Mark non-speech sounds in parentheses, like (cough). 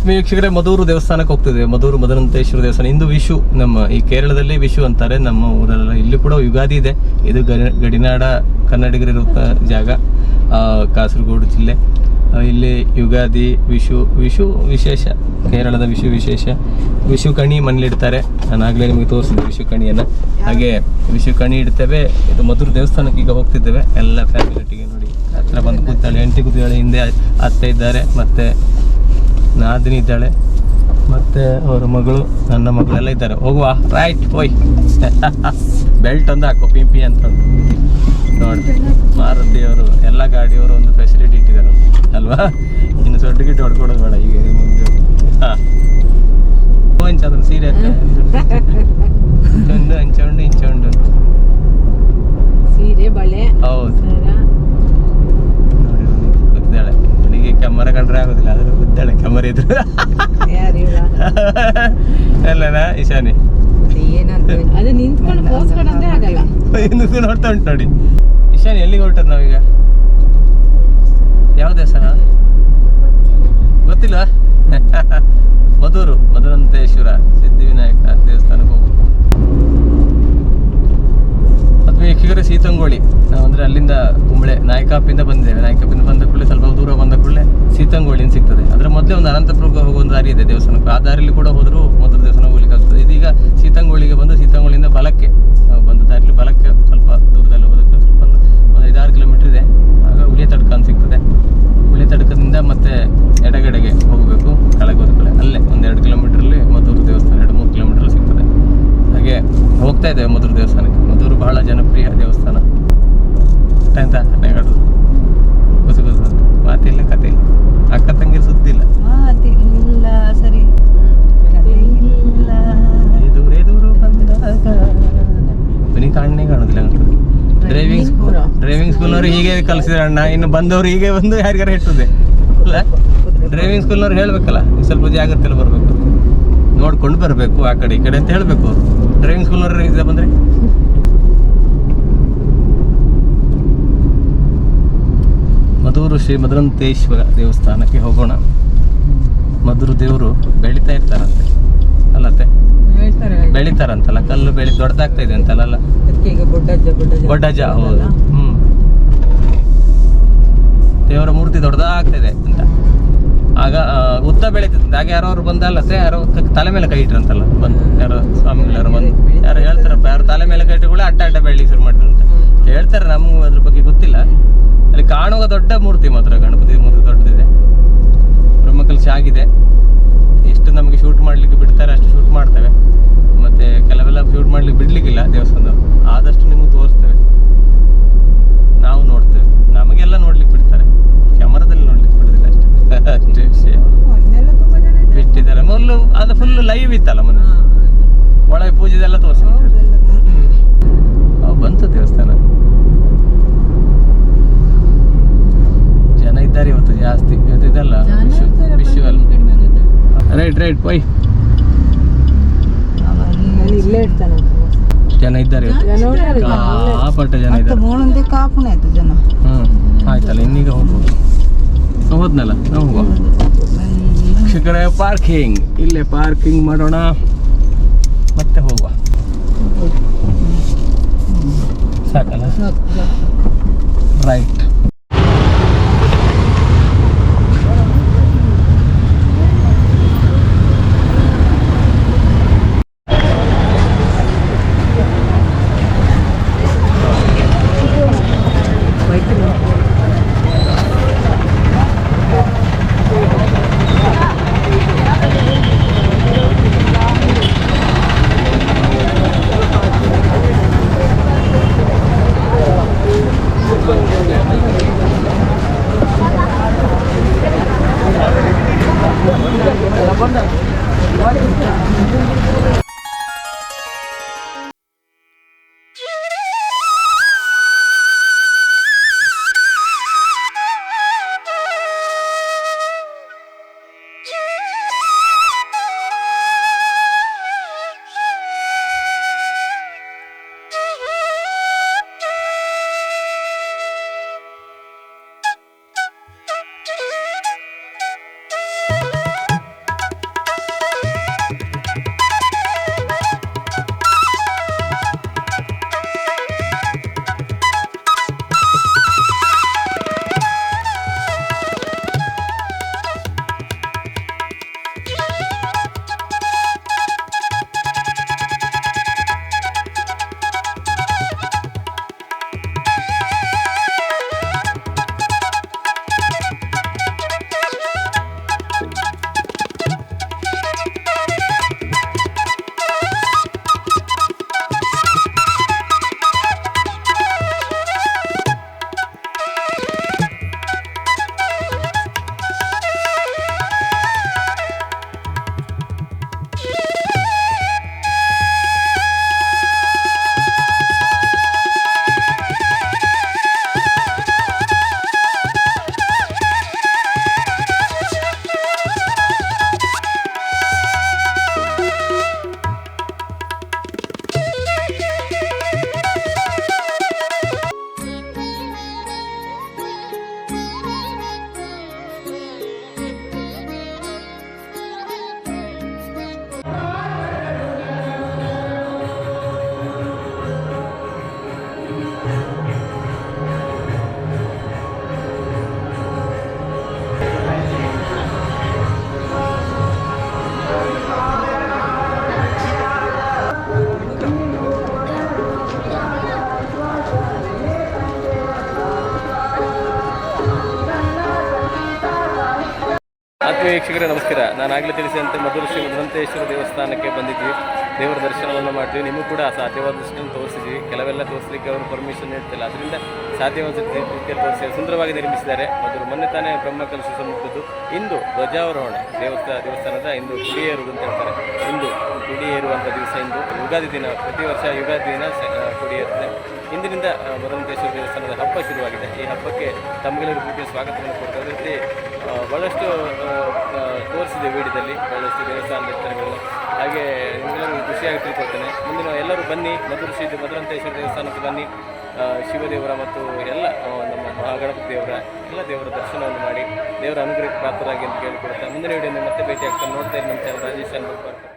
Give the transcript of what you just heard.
ಆತ್ಮೀಯ ವೀಕ್ಷಕರೇ ಮಧೂರು ದೇವಸ್ಥಾನಕ್ಕೆ ಹೋಗ್ತಿದ್ದೇವೆ ಮಧೂರು ಮಧುರಂತೇಶ್ವರ ದೇವಸ್ಥಾನ. ಇಂದು ವಿಶು ನಮ್ಮ ಈ ಕೇರಳದಲ್ಲಿ ವಿಶು ಅಂತಾರೆ. ನಮ್ಮ ಊರಲ್ಲ ಇಲ್ಲಿ ಕೂಡ ಯುಗಾದಿ ಇದೆ. ಇದು ಗಡಿ- ಗಡಿನಾಡ ಕನ್ನಡಿಗರಿರುವಂಥ ಜಾಗ ಕಾಸರಗೋಡು ಜಿಲ್ಲೆ. ಇಲ್ಲಿ ಯುಗಾದಿ, ವಿಶು ವಿಶು ವಿಶೇಷ, ಕೇರಳದ ವಿಶು ವಿಶೇಷ. ವಿಶು ಕಣಿ ಮನೇಲಿಡ್ತಾರೆ ನಾನು ಆಗಲೇ ನಿಮಗೆ ತೋರಿಸಿದ್ದೆ ವಿಶು ಕಣಿಯನ್ನು. ಹಾಗೆ ವಿಶು ಕಣಿ ಇಡ್ತೇವೆ. ಇದು ಮಧುರ ದೇವಸ್ಥಾನಕ್ಕೆ ಈಗ ಹೋಗ್ತಿದ್ದೇವೆ. ಎಲ್ಲ ಫ್ಯಾಮಿಲಿಟಿಗೆ ನೋಡಿ. ಹತ್ರ ಬಂದು ಕೂತಾಳೆ ಎಂಟಿ ಕೂತಾಳೆ ಹಿಂದೆ ಅತ್ತೆ ಇದ್ದಾರೆ. ಮತ್ತೆ ನಾದಿನಿ ಇದ್ದಾಳೆ. ಮತ್ತೆ ಅವರ ಮಗಳು ನನ್ನ ಮಗಳೆಲ್ಲ ಇದ್ದಾರೆ. ಹೋಗುವ. ರೈಟ್ ಹೋಯ್. (laughs) ಬೆಲ್ಟ್ ಒಂದು ಹಾಕೋ ಪಿಂಪಿ ಅಂತ ನೋಡಿ ಮಾರುತಿಯವರು ಎಲ್ಲ ಗಾಡಿಯವರು ಒಂದು ಫೆಸಿಲಿಟಿ ಇಟ್ಟಿದ್ದಾರೆ. ಅಲ್ವಾ? ಇನ್ನು ಸೊಟ್ಟು ಗಿಟ್ಟು ಹೊಡ್ಕೊಡೋದು ಬೇಡ ಈಗ ಮುಂದೆ ಹಾಂ. ಇಂಚ ಅದನ್ನು ಸೀರೆ ಒಂದು ಹಂಚೊಂಡು ಇಂಚೊಂಡು ಸೀರೆ ಬಳೆ ಹೌದು. ನೋಡಿ ಹುಡುಗಿ ಕೆಮ್ಮರ ಕಂಡ್ರೆ ಆಗೋದಿಲ್ಲ ಆದ್ರೆ ಉದ್ದಾಳೆ ಕೆಮ್ಮರ ಇದ್ರು. ಅಲ್ಲನಾ ಹಿಂದಕ್ಕೂ ನೋಡ್ತಾ ಉಂಟು ನೋಡಿ. ಇಶಾನಿ ಎಲ್ಲಿಗೆ ಹೊರಟದ್ ನಾವೀಗ? ಯಾವ ದೇವಸ್ಥಾನ? ಗೊತ್ತಿಲ್ಲ ಮಧುರು ಮಧುರಂತೇಶ್ವರ ಸಿದ್ಧಿವಿನಾಯಕ ದೇವಸ್ಥಾನಕ್ಕೆ ಹೋಗು ಅಥವಾ ವೀಕ್ಷಕರೇ ಸೀತಂಗೋಳಿ ನಾವು ಅಂದ್ರೆ ಅಲ್ಲಿಂದ ಕುಂಬಳೆ ನಾಯಕಾಪಿಂದ ಬಂದಿದ್ದೇವೆ. ನಾಯಕಾಪಿಂದ ಬಂದ ಕೂಡಲೇ ಸ್ವಲ್ಪ ದೂರ ಬಂದ ಕೂಡಲೇ ಸೀತಂಗೋಳಿ ಸಿಗ್ತದೆ. ಅದರ ಮೊದಲೇ ಒಂದು ಅನಂತಪುರಕ್ಕೆ ಹೋಗುವ ಒಂದು ದಾರಿ ಇದೆ ದೇವಸ್ಥಾನಕ್ಕೆ. ಆ ದಾರಿಯಲ್ಲಿ ಕೂಡ ಹೋದರೂ ಮೊದಲು ದೇವಸ್ಥಾನ ಹೋಗ್ಲಿಕ್ಕೆ ಆಗ್ತದೆ. ಇದೀಗ ಸೀತಂಗೋಳಿಗೆ ಬಂದು ಸೀತಂಗೋಳಿಯಿಂದ ಬಲಕ್ಕೆ ಬಂದು ದಾರಿಲಿ ಬಲಕ್ಕೆ ಸ್ವಲ್ಪ ದೂರದಲ್ಲಿ ಹೋದಕ್ಕೆ ಸ್ವಲ್ಪ ಒಂದು ಒಂದು ಐದಾರು ಕಿಲೋಮೀಟರ್ ಇದೆ. ಆಗ ಉಳಿಯ ತಡ್ಕ ಅಂತ ಸಿಗ್ತದೆ. ಉಳಿಯ ತಡ್ಕದಿಂದ ಮತ್ತೆ ಎಡಗಡೆಗೆ ಹೋಗಬೇಕು ಕೆಳಗೆ ಹೋದ ಕಡೆ ಅಲ್ಲೇ ಒಂದು ಎರಡು ಕಿಲೋಮೀಟ್ರಲ್ಲಿ ಮಧುರ ದೇವಸ್ಥಾನ ಎರಡು ಮೂರು ಕಿಲೋಮೀಟರ್ ಸಿಗ್ತದೆ ಹಾಗೆ ಹೋಗ್ತಾ ಇದ್ದೇವೆ ಮಧುರ ದೇವಸ್ಥಾನಕ್ಕೆ ಮಧುರು ಬಹಳ ಜನಪ್ರಿಯ ದೇವಸ್ಥಾನ ಅಂತ ನೆಗಡು ಕುಸು ಕುಸು ಅಂತ. ಮಾತಿಲ್ಲ ಕತೆ ಇಲ್ಲ ಅಕ್ಕ ತಂಗಿರ ಸುದ್ದಿಲ್ಲ ಮಾತಿಲ್ಲ ಸರಿ ಇಲ್ಲ ಎದುರು ಎದುರು ಬಂದಾಗ ಬನ್ನಿ ಕಾಣನೆ ಕಾಣುದಿಲ್ಲ ಡ್ರೈವಿಂಗ್ ಸ್ಕೂಲ್ ಡ್ರೈವಿಂಗ್ ಸ್ಕೂಲ್ನವ್ರು ಹೀಗೆ ಕಲಿಸಿದ್ರೆ ಅಣ್ಣ ಇನ್ನು ಬಂದವರು ಹೀಗೆ ಬಂದು ಯಾರಿಗಾರ ಇರ್ತದೆ ಅಲ್ಲ ಡ್ರೈವಿಂಗ್ ಸ್ಕೂಲ್ನವ್ರು ಹೇಳ್ಬೇಕಲ್ಲ ಈಗ ಸ್ವಲ್ಪ ಜಾಗ್ರತೆಯಲ್ಲಿ ಬರಬೇಕು. ನೋಡ್ಕೊಂಡು ಬರಬೇಕು ಆ ಕಡೆ ಈ ಕಡೆ ಅಂತ ಹೇಳಬೇಕು ಅವರು. ಡ್ರೈವಿಂಗ್ ಸ್ಕೂಲ್ನವ್ರು ಇದೆ ಬಂದರೆ? ಮಧುರು ಶ್ರೀ ಮಧುರಂತೇಶ್ವರ ದೇವಸ್ಥಾನಕ್ಕೆ ಹೋಗೋಣ. ಮಧುರು ದೇವರು ಬೆಳೀತಾ ಇರ್ತಾರಂತೆ. ಅಲ್ಲತ್ತೆ ಬೆಳೀತಾರಂತಲ್ಲ ಕಲ್ಲು ಬೆಳಿ ದೊಡ್ಡದಾಗ್ತಾ ಇದೆ ಅಂತಲ್ಲ ಬೊಡ್ಡಜ್ಜ ಹೌದು. ಹ್ಮ್ ದೇವರ ಮೂರ್ತಿ ದೊಡ್ಡದಾಗ್ತದೆ ಅಂತ. ಆಗ ಉದ್ದ ಬೆಳೀತದೆ. ಆಗ ಯಾರೋ ಬಂದಲ್ಲ ಸೇ ಯಾರೋ ತಲೆ ಮೇಲೆ ಕೈ ಇಟ್ರಂತಲ್ಲ. ಬಂದು ಯಾರೋ ಸ್ವಾಮಿಗಳು ಯಾರೋ ಬಂದು ಯಾರು ಹೇಳ್ತಾರಪ್ಪ, ಯಾರು ತಲೆ ಮೇಲೆ ಕೈ ಇಟ್ಟುಕೊಳ್ಳಿ ಅಡ್ಡ ಅಡ್ಡ ಬೆಳಿಗ್ಗೆ ಶುರು ಮಾಡಿದ್ರು ಅಂತ. ಹೇಳ್ತಾರೆ ನಮಗೂ ಅದ್ರ ಬಗ್ಗೆ ಗೊತ್ತಿಲ್ಲ. ಅಲ್ಲಿ ಕಾಣುವ ದೊಡ್ಡ ಮೂರ್ತಿ ಮಾತ್ರ, ಗಣಪತಿ ಮೂರ್ತಿ ದೊಡ್ಡದಿದೆ. ಬ್ರಹ್ಮಕಲಶ ಆಗಿದೆ. ಎಷ್ಟು ನಮಗೆ ಶೂಟ್ ಮಾಡಲಿಕ್ಕೆ ಬಿಡ್ತಾರೆ ಅಷ್ಟು ಶೂಟ್ ಮಾಡ್ತೇವೆ. ಮತ್ತೆ ಕೆಲವೆಲ್ಲ ಶೂಟ್ ಮಾಡ್ಲಿಕ್ಕೆ ಬಿಡ್ಲಿಕ್ಕಿಲ್ಲ ದೇವಸ್ಥಾನದ ಆದಷ್ಟು ನಿಮಗೆ ತೋರಿಸ್ತೇವೆ. ನಾವು ನೋಡ್ತೇವೆ. ನಮಗೆಲ್ಲ ನೋಡ್ಲಿಕ್ಕೆ ಬಿಡ್ತಾರೆ ಕ್ಯಾಮರಾದಲ್ಲಿ ನೋಡ್ಲಿಕ್ಕೆ ಬಿಡುದಿಲ್ಲ ಅಷ್ಟೇ ಅಷ್ಟೇ ವಿಷಯ ಮೊನ್ನೆಲ್ಲ ತುಂಬಾ ಜನ ಇದ್ದಾರೆ. ಬಿಟ್ಟಿದ್ದಾರೆ ಮೊದಲು ಅದು ಲೈವ್ ಇತ್ತಲ್ಲ ಮೊನ್ನೆ? ಒಳಗೆ ಪೂಜೆದೆಲ್ಲ ತೋರಿಸಿ ಹೌದೆಲ್ಲ. ಬಂತು ದೇವಸ್ಥಾನ. ಜನ ಇದ್ದಾರೆ ಇವತ್ತು ಜಾಸ್ತಿ. ಇವತ್ತು ಇದಲ್ಲ ವಿಶ್ವಲ್. ರೈಟ್ ರೈಟ್ ಪೈ ಇರ್ತಾನ ಜನ ಇದ್ದಾರೆ ಇವತ್ತು. ಜನ ಇದ್ದಾರೆ ಆಯ್ತು ಜನ. ಹ್ಮ್ ಆಯ್ತಲ್ಲ ಇನ್ನೀಗ ಹೋಗ್ಬೋದು. ಹೋದ್ನಲ್ಲ ನಾವು ಹೋಗುವ? ಶಿಖರ ಪಾರ್ಕಿಂಗ್ ಇಲ್ಲೇ ಪಾರ್ಕಿಂಗ್ ಮಾಡೋಣ. ಮತ್ತೆ ಹೋಗುವ. ಸಾಕಲ್ಲ? Right ಆತ್ಮೀಯ ನಮಸ್ಕಾರ. ನಾನು ಆಗಲೇ ತಿಳಿಸಿದಂತೆ ಮಧುರ ಶ್ರೀ ದೇವಸ್ಥಾನಕ್ಕೆ ಬಂದಿದ್ವಿ. ದೇವರ ದರ್ಶನವನ್ನು ಮಾಡ್ತೀವಿ. ನಿಮಗೂ ಕೂಡ ಸಾಧ್ಯವಾದಷ್ಟನ್ನು ತೋರಿಸಿದ್ವಿ. ಕೆಲವೆಲ್ಲ ತೋರಿಸಲಿಕ್ಕೆ ಅವರು ಪರ್ಮಿಷನ್ ನೀಡ್ತಿಲ್ಲ. ಅದರಿಂದ ಸಾಧ್ಯವಾದ ರೀತಿಯಲ್ಲಿ ತೋರಿಸಿ ಸುಂದರವಾಗಿ ನಿರ್ಮಿಸಿದ್ದಾರೆ. ಮೊದಲು ಮೊನ್ನೆ ತಾನೇ ಬ್ರಹ್ಮಕಲಶ ಸಮ್ಮುಖದ್ದು ಇಂದು ಧ್ವಜಾರೋಹಣ ದೇವಸ್ಥಾನ ದೇವಸ್ಥಾನದ ಇಂದು ಕುಡಿಯೇರುವುದು ಅಂತ ಹೇಳ್ತಾರೆ. ಇಂದು ಕುಡಿಯೇರುವಂಥ ದಿವಸ ಇಂದು. ಯುಗಾದಿ ದಿನ ಪ್ರತಿ ವರ್ಷ ಯುಗಾದಿ ದಿನ ಕುಡಿಯೇರುತ್ತೆ ಇಂದಿನಿಂದ ಆ, ಮಧುರಂತೇಶ್ವರ ದೇವಸ್ಥಾನದ ಹಬ್ಬ ಶುರುವಾಗಿದೆ. ಈ ಹಬ್ಬಕ್ಕೆ ತಮಗೆಲ್ಲರೂ ಪ್ರೀತಿಯ ಸ್ವಾಗತವನ್ನು ಕೊಡ್ತಾ ರೀತಿ ಬಹಳಷ್ಟು ತೋರಿಸಿದೆ ವಿಡಿಯೋದಲ್ಲಿ. ಬಹಳಷ್ಟು ದೇವಸ್ಥಾನದ ಹಾಗೆ ಖುಷಿಯಾಗಿ ತಿಳ್ಕೊಳ್ತೇನೆ. ಮುಂದಿನ ಎಲ್ಲರೂ ಬನ್ನಿ, ಮಧುರ ಶ್ರೀ ಮಧುರಂತೇಶ್ವರ ದೇವಸ್ಥಾನಕ್ಕೆ ಬನ್ನಿ. ಶಿವದೇವರ ಮತ್ತು ಎಲ್ಲ ನಮ್ಮ ಮಹಾಗಣಪತಿ ದೇವರ ಎಲ್ಲ ದೇವರ ದರ್ಶನವನ್ನು ಮಾಡಿ, ದೇವರ ಅನುಗ್ರಹಕ್ಕೆ ಪಾತ್ರರಾಗಿ ಅಂತ ಕೇಳಿಕೊಡ್ತಾ ಮುಂದಿನ ವಿಡಿಯೋ ಮತ್ತೆ ಭೇಟಿ ಆಗ್ತಾನೆ ನೋಡ್ತಾ ಇದ್ದೀನಿ ನಮ್ಮ ಚಾನಲ್ ರಾಜೇಶ್ ಅನ್ಬರ್ಕರ್